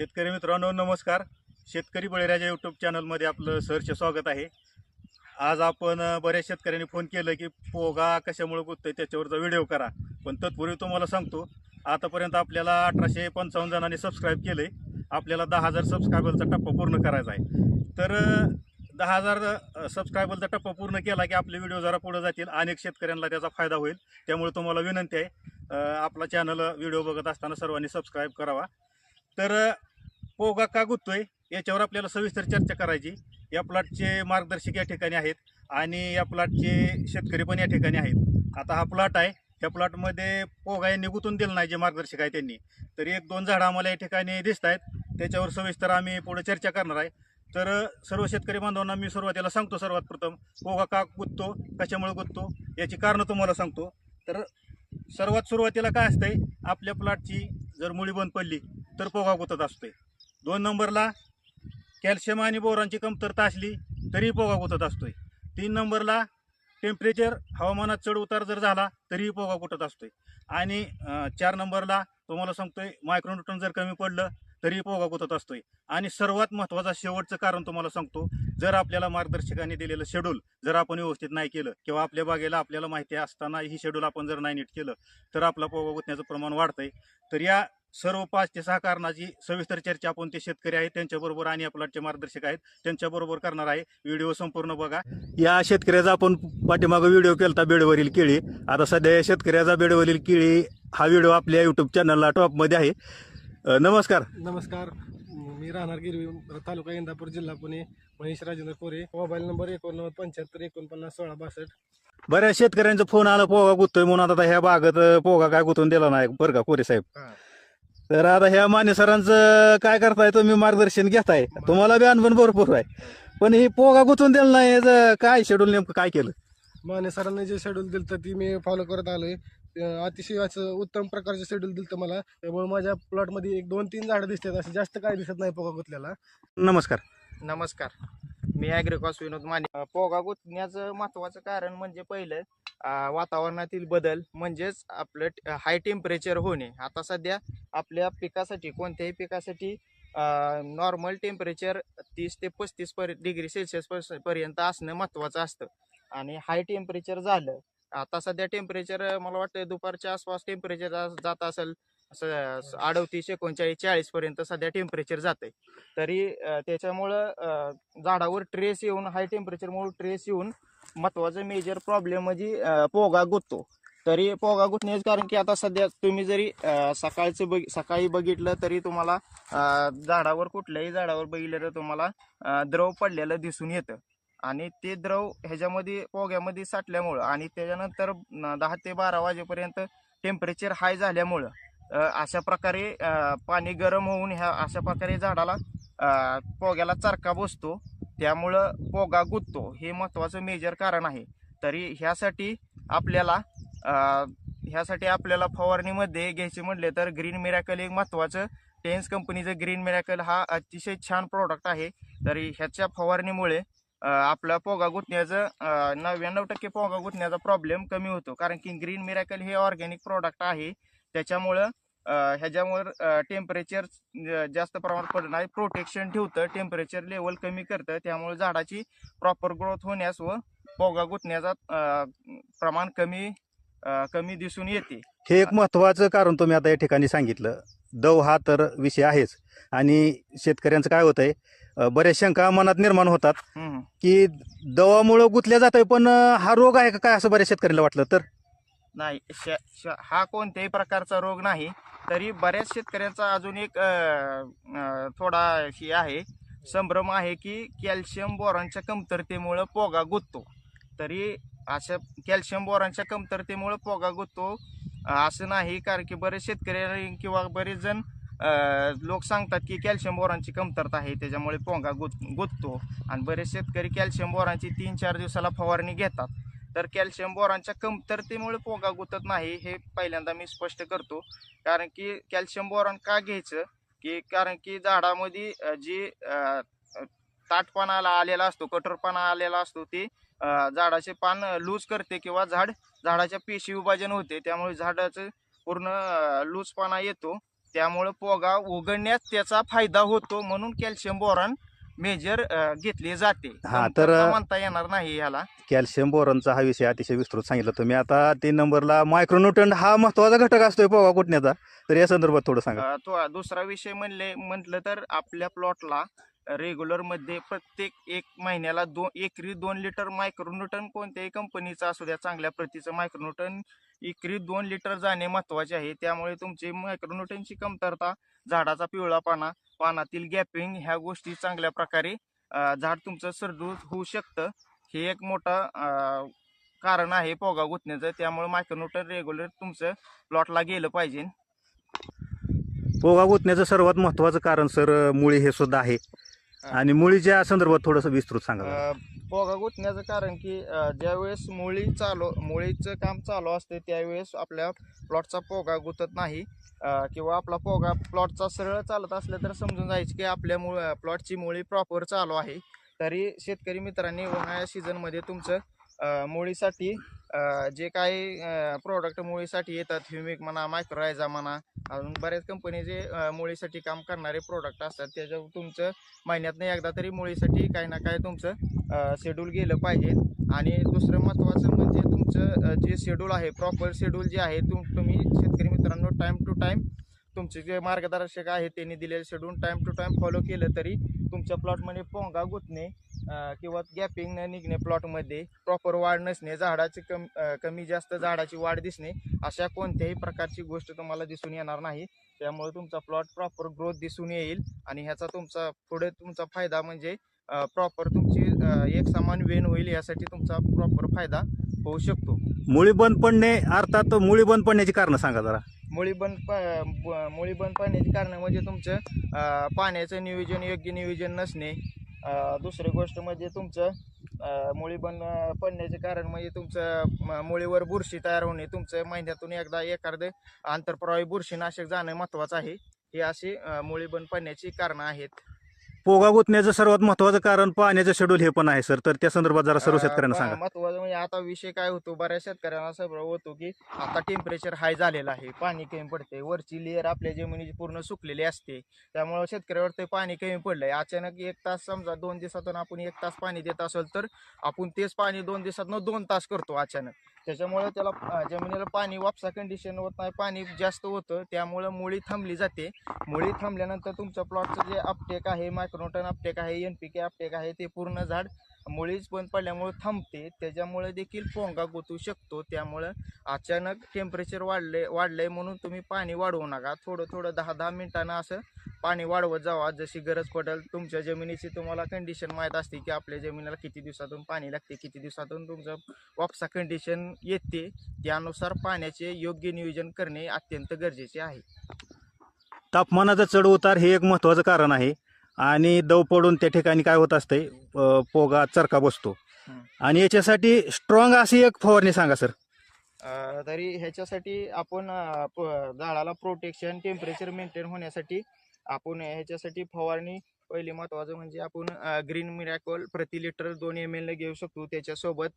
शेतकरी मित्रांनो नमस्कार. शेतकरी बळीराजा यूट्यूब चॅनलमध्ये आपलं सरचे स्वागत आहे. आज आपण बऱ्याच शेतकऱ्यांनी फोन केलं की पोगा कशामुळे गुततोय त्याच्यावरचा व्हिडिओ करा. पण तत्पूर्वी तुम्हाला सांगतो आतापर्यंत आपल्याला अठराशे पंचावन्न जणांनी सबस्क्राईब केलं आहे आपल्याला दहा हजार सबस्क्रायबरचा टप्पा पूर्ण करायचा आहे. तर दहा हजार सबस्क्रायबरचा टप्पा पूर्ण केला की आपले व्हिडिओ जरा पुढे जातील. अनेक शेतकऱ्यांना त्याचा फायदा होईल. त्यामुळे तुम्हाला विनंती आहे आपला चॅनल व्हिडिओ बघत असताना सर्वांनी सबस्क्राईब करावा. तर पोगा का गुततोय याच्यावर आपल्याला सविस्तर चर्चा करायची. या प्लॉटचे मार्गदर्शक या ठिकाणी आहेत आणि या प्लॉटचे शेतकरी पण या ठिकाणी आहेत. आता हा प्लॉट आहे. त्या प्लॉटमध्ये पोगा यांनी गुंतून दिलं नाही जे मार्गदर्शक आहे त्यांनी. तर एक दोन झाडं आम्हाला या ठिकाणी दिसत आहेत. त्याच्यावर सविस्तर आम्ही पुढे चर्चा करणार आहे. तर सर्व शेतकरी बांधवांना मी सुरुवातीला सांगतो सर्वात प्रथम पोगा का गुंततो कशामुळे गुंततो याची कारणं तुम्हाला सांगतो. तर सर्वात सुरुवातीला काय असतंय आपल्या प्लॉटची जर मुळी बंद पडली तर पोगा गुतत असतोय. दोन नंबरला कॅल्शियम आणि बोरांची कमतरता असली तरीही पोगा गुतत असतोय. तीन नंबरला टेम्परेचर हवामानात चढ उतार जर झाला तरीही पोगा गुतत असतोय. आणि चार नंबरला तुम्हाला सांगतोय मायक्रोन्यूटन जर कमी पडलं तरीही पोगा गुतत असतोय. आणि सर्वात महत्त्वाचं शेवटचं कारण तुम्हाला सांगतो जर आपल्याला मार्गदर्शकाने दिलेलं शेड्यूल जर आपण व्यवस्थित नाही केलं किंवा आपल्या बागेला आपल्याला माहिती असताना ही शेड्यूल आपण जर नाही नीट केलं तर आपला पोगा गुतण्याचं प्रमाण वाढतंय. तर या सर्व पाच ते सहा कारणाची सविस्तर चर्चा आपण ते शेतकरी आहेत त्यांच्याबरोबर आणि या प्लॉटचे मार्गदर्शक आहेत त्यांच्याबरोबर करणार आहे. व्हिडिओ संपूर्ण बघा. या शेतकऱ्याचा आपण पाठीमागं व्हिडिओ केलता बेडवरील केळी. आता सध्या या शेतकऱ्याचा बेडवरील केळी हा व्हिडिओ आपल्या युट्यूब चॅनलला टॉपमध्ये आहे. नमस्कार. नमस्कार. मी राहणार गिरवी तालुका इंदापूर जिल्हा पुणे. महेश राजेंद्र कोरे. मोबाईल नंबर एकोणनव्वद पंच्याहत्तर एकोणपन्नास सोळा बासष्ट. बऱ्याच शेतकऱ्यांचा फोन आला पोगा गुततोय म्हणून. आता ह्या बागत पोगा काय गुतून दिला नाही? बरं का कोरे साहेब. हा. तर आता ह्या माने सरांचं काय करताय? तुम्ही मार्गदर्शन घेताय. तुम्हाला बी अनुभव भरपूर आहे. पण ही पोगा गुतून दिला नाही याचं काय शेड्यूल नेमकं काय केलं? माने सरांनी जे शेड्यूल दिलं ती मी फॉलो करत आलोय. अं, अतिशय असं उत्तम प्रकारचे शेड्यूल दिलं मला. त्यामुळे माझ्या प्लॉटमध्ये एक दोन तीन झाडं दिसतात असं जास्त काय दिसत नाही पोका गुतल्याला नमस्कार. नमस्कार. मी ॲग्रिकॉस विनोद माने. पोगा गुंतण्याचं महत्त्वाचं कारण म्हणजे पहिलं वातावरणातील बदल म्हणजेच आपलं हाय टेम्परेचर होणे. आता सध्या आपल्या पिकासाठी कोणत्याही पिकासाठी नॉर्मल टेम्परेचर तीस ते पस्तीस पर डिग्री सेल्सिअस पर्यंत असणं महत्त्वाचं असतं. आणि हाय टेम्परेचर झालं आता सध्या टेम्परेचर मला वाटतं दुपारच्या आसपास टेम्परेचर जात असेल असं अडतीस एकोणचाळीस चाळीस पर्यंत सध्या टेम्परेचर जाते तरी त्याच्यामुळं झाडावर ट्रेस येऊन हाय टेम्परेचरमुळे ट्रेस येऊन महत्त्वाचं मेजर प्रॉब्लेम म्हणजे पोगा गुततो. तरी पोगा गुतण्याचं कारण की आता सध्या तुम्ही जरी सकाळचं बघ सकाळी बघितलं तरी तुम्हाला झाडावर कुठल्याही झाडावर बघितलं तर तुम्हाला द्रव पडलेलं दिसून येतं. आणि ते द्रव ह्याच्यामध्ये पोग्यामध्ये साठल्यामुळं आणि त्याच्यानंतर दहा ते बारा वाजेपर्यंत टेम्परेचर हाय झाल्यामुळं अशा प्रकारे पाणी गरम होऊन ह्या अशा प्रकारे झाडाला पोग्याला चरका बसतो. त्यामुळं पोगा गुततो. हे महत्त्वाचं मेजर कारण आहे. तरी ह्यासाठी आपल्याला ह्यासाठी आपल्याला फवारणीमध्ये घ्यायचे म्हटले तर ग्रीन मिरॅकल एक महत्त्वाचं टेन्स कंपनीचं ग्रीन मिरॅकल हा अतिशय छान प्रॉडक्ट आहे. तरी ह्याच्या फवारणीमुळे आपला पोगा गुतण्याचं नव्याण्णव टक्के पोगा गुतण्याचा प्रॉब्लेम कमी होतो. कारण की ग्रीन मिरॅकल हे ऑर्गॅनिक प्रॉडक्ट आहे. त्याच्यामुळं ह्याच्यावर टेम्परेचर जास्त प्रमाणात पडत नाही. प्रोटेक्शन ठेवतं टेम्परेचर लेवल कमी करतं. त्यामुळे झाडाची प्रॉपर ग्रोथ होण्यास व पोगा गुतण्याचा प्रमाण कमी कमी दिसून येते. हे एक महत्त्वाचं कारण तुम्ही आता या ठिकाणी सांगितलं. दव हा तर विषय आहेच. आणि शेतकऱ्यांचं काय होतंय अ, बऱ्याच शंका मनात निर्माण होतात. की दवामुळं गुतल्या जात आहे पण हा रोग आहे का काय असं बऱ्याच शेतकऱ्याला वाटलं तर? नाही श श हा कोणत्याही प्रकारचा रोग नाही. तरी बऱ्याच शेतकऱ्यांचा अजून एक थोडा हे आहे संभ्रम आहे की कॅल्शियम बोरांच्या कमतरतेमुळं पोगा गुततो. तरी अशा कॅल्शियम बोरांच्या कमतरतेमुळं पोगा गुततो असं नाही. कारण की बरेच शेतकरी किंवा बरेच जण लोक सांगतात की कॅल्शियम बोरांची कमतरता आहे त्याच्यामुळे पोंगा गुत गुततो. आणि बरेच शेतकरी कॅल्शियम बोरांची तीन चार दिवसाला फवारणी घेतात. तर कॅल्शियम बोरांच्या कमतरतेमुळे पोगा गुतत नाही हे पहिल्यांदा मी स्पष्ट करतो. कारण की कॅल्शियम बोरान का घ्यायचं? की कारण की झाडामध्ये जी ताटपणाला आलेला असतो कठोरपणा आलेला असतो ते झाडाचे पान लूज करते किंवा झाड झाडाच्या पेशी विभाजन होते त्यामुळे झाडाचं पूर्ण लूजपणा येतो. त्यामुळे पोगा उघडण्यात त्याचा फायदा होतो म्हणून कॅल्शियम बोरॉन मेजर घेतले जाते. हा, तर- म्हणता येणार नाही याला कॅल्शियम बोरॉनचा हा विषय अतिशय विस्तृत सांगितला तुम्ही. आता तीन नंबरला मायक्रोन्यूटन हा महत्त्वाचा घटक असतोय पोगा कुटण्याचा तर या संदर्भात थोडं सांगा. अ, तो दुसरा विषय म्हणले म्हटलं तर आपल्या प्लॉटला रेग्युलरमध्ये प्रत्येक एक महिन्याला दोन एकरी दोन लिटर मायक्रोन्यूटन कोणत्याही कंपनीचा असू द्या चांगल्या प्रतीचं मायक्रोन्यूटन एकरी दोन लिटर जाणे महत्त्वाचे आहे. त्यामुळे तुमची मायक्रोन्यूटनची कमतरता झाडाचा पिवळा पाना पानातील गॅपिंग ह्या गोष्टी चांगल्या प्रकारे झाड तुमचं सरदूत होऊ शकतं. हे एक मोठं कारण आहे पोगा गुतण्याचं. त्यामुळे मायक्रोन्यूटन रेग्युलर तुमचं प्लॉटला गेलं पाहिजे. पोगा गुतण्याचं सर्वात महत्त्वाचं कारण सर मुळी हे सुद्धा आहे. आणि मुळीच्या संदर्भात थोडंसं विस्तृत सांगा पोगा गुतण्याचं कारण की ज्यावेळेस मुळी चालू मुळीचं काम चालू असते त्यावेळेस आपल्या प्लॉटचा पोगा गुतत नाही. किंवा आपला पोगा प्लॉटचा सरळ चालत असलं तर समजून जायचं की आपल्या मुळ प्लॉटची मुळी प्रॉपर चालू आहे. तरी शेतकरी मित्रांनी उन्हाळ्या सीझनमध्ये तुमचं मुळीसाठी जे काही प्रोडक्ट मुळीसाठी येतात ह्युमिक म्हणा मायक्रोरायझा म्हणा अजून बऱ्याच कंपनीचे जे मुळीसाठी काम करणारे प्रोडक्ट असतात त्याच्यावर तुमचं महिन्यातनं एकदा तरी मुळीसाठी काही ना काही तुमचं शेड्यूल गेलं पाहिजे. आणि दुसरं महत्त्वाचं म्हणजे तुमचं जे शेड्यूल आहे प्रॉपर शेड्यूल जे आहे तुम तुम्ही शेतकरी मित्रांनो टाईम टू टाईम तुमचे जे मार्गदर्शक आहे त्यांनी दिलेलं schedule time to time follow केलं तरी तुमच्या प्लॉटमध्ये पोंगा गुतणे किंवा गॅपिंग न निघणे प्लॉटमध्ये प्रॉपर वाढ नसणे झाडाची कम कमी जास्त झाडाची वाढ दिसणे अशा कोणत्याही प्रकारची गोष्ट तुम्हाला दिसून येणार नाही. त्यामुळे तुमचा प्लॉट प्रॉपर ग्रोथ दिसून येईल आणि ह्याचा तुमचा पुढे तुमचा फायदा म्हणजे प्रॉपर तुमची एक समान वेन होईल यासाठी तुमचा प्रॉपर फायदा होऊ शकतो. मुळी बंद पडणे अर्थात मुळी बंद पडण्याची कारण सांगा जरा. मुळी बंद प- मुळी बंद पाण्याची कारण म्हणजे तुमचं पाण्याचं नियोजन योग्य नियोजन नसणे दुसरी गोष्ट म्हणजे तुमचं मुळी बन पडण्याचे कारण म्हणजे तुमचं म- मुळीवर बुरशी तयार होणे तुमचं महिन्यातून एकदा एखादं आंतरप्रवाही बुरशीनाशक जाणं महत्त्वाचं आहे. ही अशी मुळी बंद पडण्याची कारणं आहेत. पोगा गुतण्याचं सर्वात महत्वाचं कारण पाण्याचं शेड्यूल हे पण आहे सर तर त्या संदर्भात जरा सर्व शेतकऱ्यांना सांगा. महत्वाचं म्हणजे आता विषय काय होतो बऱ्याच शेतकऱ्यांना असं होतो की आता टेम्परेचर हाय झालेलं आहे पाणी कमी पडते वरची लेअर आपल्या जमिनीची पूर्ण सुकलेली असते. त्यामुळे शेतकऱ्यावर ते पाणी कमी पडलंय. अचानक एक तास समजा दोन दिवसातून आपण एक तास पाणी देत असेल तर आपण तेच पाणी दोन दिवसातून दोन तास करतो अचानक. त्याच्यामुळे त्याला जमिनीला पाणी वापसा कंडिशन होत नाही पाणी जास्त होतं. त्यामुळं मुळी थांबली जाते. मुळी थांबल्यानंतर तुमच्या प्लॉटचं जे अपटेक आहे मायक्रोटन अपटेक आहे एन पी के अपटेक आहे ते पूर्ण झाड मुळीच बंद पडल्यामुळे थांबते. त्याच्यामुळे देखील पोंगा गुतू शकतो. त्यामुळं अचानक टेम्परेचर वाढले वाढलंय म्हणून तुम्ही पाणी वाढवू नका. थोडं थोडं दहा दहा मिनिटांनं असं पाणी वाढवत जावा. जशी गरज पडेल तुमच्या जमिनीची तुम्हाला कंडिशन माहीत असते की आपल्या जमिनीला किती दिवसातून पाणी लागते किती दिवसातून तुमचं वापसा कंडिशन येते. त्यानुसार पाण्याचे योग्य नियोजन करणे अत्यंत गरजेचे आहे. तापमानाचा चढ उतार हे एक महत्वाचं कारण आहे. आणि दव पडून त्या ठिकाणी काय होत असतंय पोगा चरका बसतो. आणि याच्यासाठी स्ट्रॉंग अशी एक फवारणी सांगा सर तरी ह्याच्यासाठी आपण झाडाला प्रोटेक्शन टेम्परेचर मेंटेन होण्यासाठी आपण ह्याच्यासाठी फवारणी पहिली महत्त्वाचं म्हणजे आपण ग्रीन मिरॅकल प्रति लिटर दोन एम एल घेऊ शकतो. त्याच्यासोबत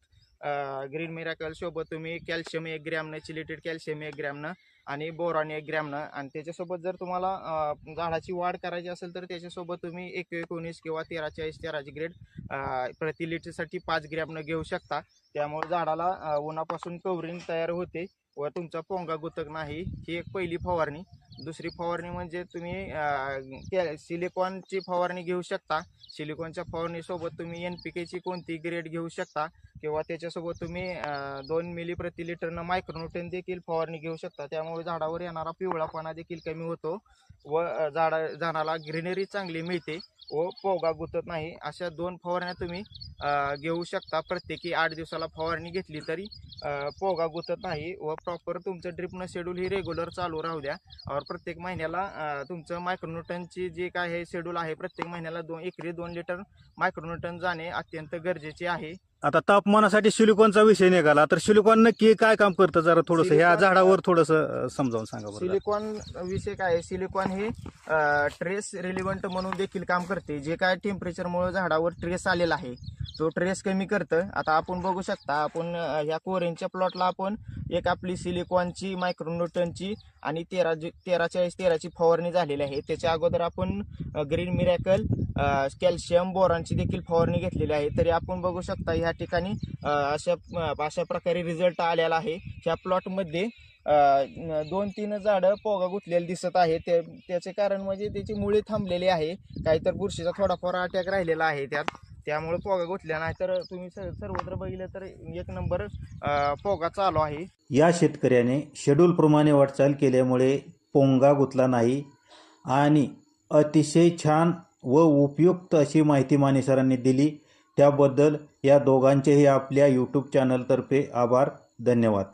ग्रीन मिरॅकल सोबत तुम्ही कॅल्शियम एक ग्रॅमनं चिलिटेड कॅल्शियम एक ग्रॅमनं आणि बोरॉन एक ग्रॅमनं आणि त्याच्यासोबत जर तुम्हाला झाडाची वाढ करायची असेल तर त्याच्यासोबत तुम्ही एक एकोणीस किंवा तेरा चाळीस तेराची ग्रेड प्रति लिटरसाठी पाच ग्रॅमनं घेऊ शकता. त्यामुळे झाडाला उन्हापासून कवरिंग तयार होते व तुमचा पोंगा गुतक नाही. ही एक पहिली फवारणी. दुसरी फवारणी म्हणजे तुम्ही सिलिकॉनची फवारणी घेऊ शकता. सिलिकॉनच्या फवारणीसोबत तुम्ही एन पी केची कोणती ग्रेड घेऊ शकता. किंवा त्याच्यासोबत तुम्ही दोन मिली प्रति लिटरनं मायक्रोन्यूटन देखील फवारणी घेऊ शकता. त्यामुळे झाडावर येणारा पिवळापणा देखील कमी होतो व झाडा झाडाला ग्रीनरी चांगली मिळते व पोगा गुतत नाही. अशा दोन फवारण्या तुम्ही घेऊ शकता. प्रत्येकी आठ दिवसाला फवारणी घेतली तरी पोगा गुतत नाही व प्रॉपर तुमचं ड्रिपनं शेड्यूल ही रेग्युलर चालू राहू द्या. और प्रत्येक महिन्याला तुमचं मायक्रोन्यूटनची जे काय हे शेड्यूल आहे प्रत्येक महिन्याला दोन एकरी दोन लिटर मायक्रोन्यूटन जाणे अत्यंत गरजेचे आहे. आता तापमानासाठी सिलिकॉनचा विषय निघाला तर सिलिकॉन नक्की काय काम करतं? जरा थोडस ह्या झाडावर थोडस समजावून सांगा बरं. सिलिकॉन विषय काय आहे? सिलिकॉन हे ट्रेस रिलिव्हंट म्हणून देखील काम करते. जे काय टेम्परेचरमुळे झाडावर ट्रेस आलेला आहे तो ट्रेस कमी करतं. आता आपण बघू शकता आपण अं, ह्या कोरेनच्या प्लॉटला आपण एक आपली सिलिकॉनची मायक्रोन्यूटनची आणि तेरा तेरा चाळीस तेराची फवारणी झालेली आहे. त्याच्या अगोदर आपण ग्रीन मिरॅकल कॅल्शियम बोरांची देखील फवारणी घेतलेली आहे. तरी आपण बघू शकता ह्या ठिकाणी अशा अशा प्रकारे रिझल्ट आलेला आहे. ह्या प्लॉटमध्ये दोन तीन झाडं पोगा गुतलेले दिसत आहे ते त्याचे कारण म्हणजे त्याची मुळे थांबलेली आहे. काहीतर बुरशीचा थोडाफार अटॅक राहिलेला आहे त्यात. त्यामुळे पोगा गुतल्या नाही. तर तुम्ही स- सर्वत्र बघितलं तर एक नंबर पोगा चालू आहे. या शेतकऱ्याने शेड्यूलप्रमाणे वाटचाल केल्यामुळे पोंगा गुतला नाही. आणि अतिशय छान व उपयुक्त अशी माहिती माने सरांनी दिली. त्याबद्दल या दोघांचेही आपल्या यूट्यूब चॅनलतर्फे आभार धन्यवाद.